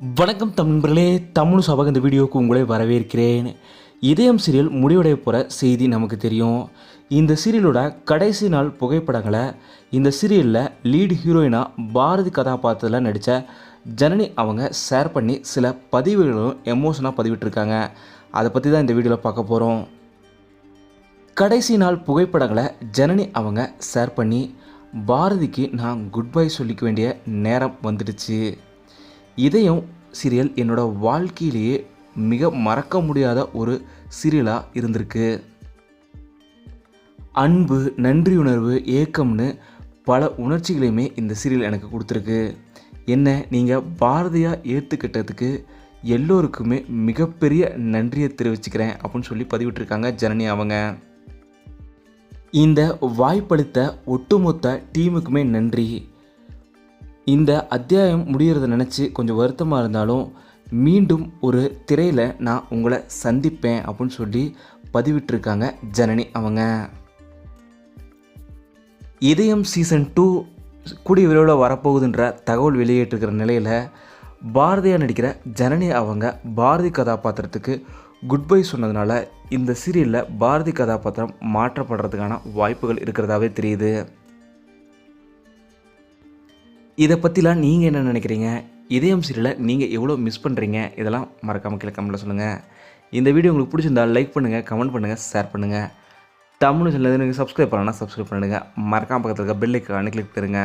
வணக்கம் நண்பர்களே தமிழ் சபக இந்த வீடியோவுக்கு உங்களை வரவேற்கிறேன். இதயம் சீரியல் முடிவடைய போகிற செய்தி நமக்கு தெரியும். இந்த சீரியலோட கடைசி நாள் புகைப்படங்களை இந்த சீரியலில் லீடு ஹீரோயினாக பாரதி கதாபாத்திரத்தில் நடித்த ஜனனி அவங்க ஷேர் பண்ணி சில பதிவுகளும் எமோஷனாக பதிவிட்டிருக்காங்க. அதை பற்றி தான் இந்த வீடியோவில் பார்க்க போகிறோம் கடைசி நாள் புகைப்படங்களை ஜனனி அவங்க ஷேர் பண்ணி பாரதிக்கு நான் குட் பை சொல்லிக்க வேண்டிய நேரம் வந்துடுச்சு. இதயம் சீரியல் என்னோட வாழ்க்கையிலேயே மிக மறக்க முடியாத ஒரு சீரியலாக இருந்திருக்கு. அன்பு நன்றியுணர்வு ஏக்கம்னு பல உணர்ச்சிகளையுமே இந்த சீரியல் எனக்கு கொடுத்துருக்கு. என்ன நீங்கள் பாரதியாக ஏற்றுக்கிட்டதுக்கு எல்லோருக்குமே மிகப்பெரிய நன்றியை தெரிவிச்சுக்கிறேன் அப்படின்னு சொல்லி பதிவிட்டிருக்காங்க ஜனனி அவங்க. இந்த வாய்ப்பளித்த ஒட்டுமொத்த டீமுக்குமே நன்றி. இந்த அத்தியாயம் முடிகிறத நினச்சி கொஞ்சம் வருத்தமாக இருந்தாலும் மீண்டும் ஒரு திரையில் நான் உங்களை சந்திப்பேன் அப்படின்னு சொல்லி பதிவிட்டிருக்காங்க ஜனனி அவங்க. இதயம் சீசன் டூ கூடிய விரைவில் வரப்போகுதுன்ற தகவல் வெளியிட்டிருக்கிற நிலையில் பாரதியாக நடிக்கிற ஜனனி அவங்க பாரதி கதாபாத்திரத்துக்கு குட் பை சொன்னதுனால இந்த சீரியலில் பாரதி கதாபாத்திரம் மாற்றப்படுறதுக்கான வாய்ப்புகள் இருக்கிறதாவே தெரியுது. இதை பற்றிலாம் நீங்கள் என்ன நினைக்கிறீங்க? இதயம் சீரியலில் நீங்கள் எவ்வளோ மிஸ் பண்ணுறீங்க இதெல்லாம் மறக்காமல் கீழே கமெண்ட்டில் சொல்லுங்கள் இந்த வீடியோ உங்களுக்கு பிடிச்சிருந்தா லைக் பண்ணுங்கள் கமெண்ட் பண்ணுங்கள் ஷேர் பண்ணுங்கள் தமிழ் சேனல் நீங்கள் சப்ஸ்கிரைப் பண்ணலாம் சப்ஸ்கிரைப் பண்ணுங்கள் மறக்காம பக்கத்தில் இருக்க பெல் ஐக்கானு கிளிக் தருங்க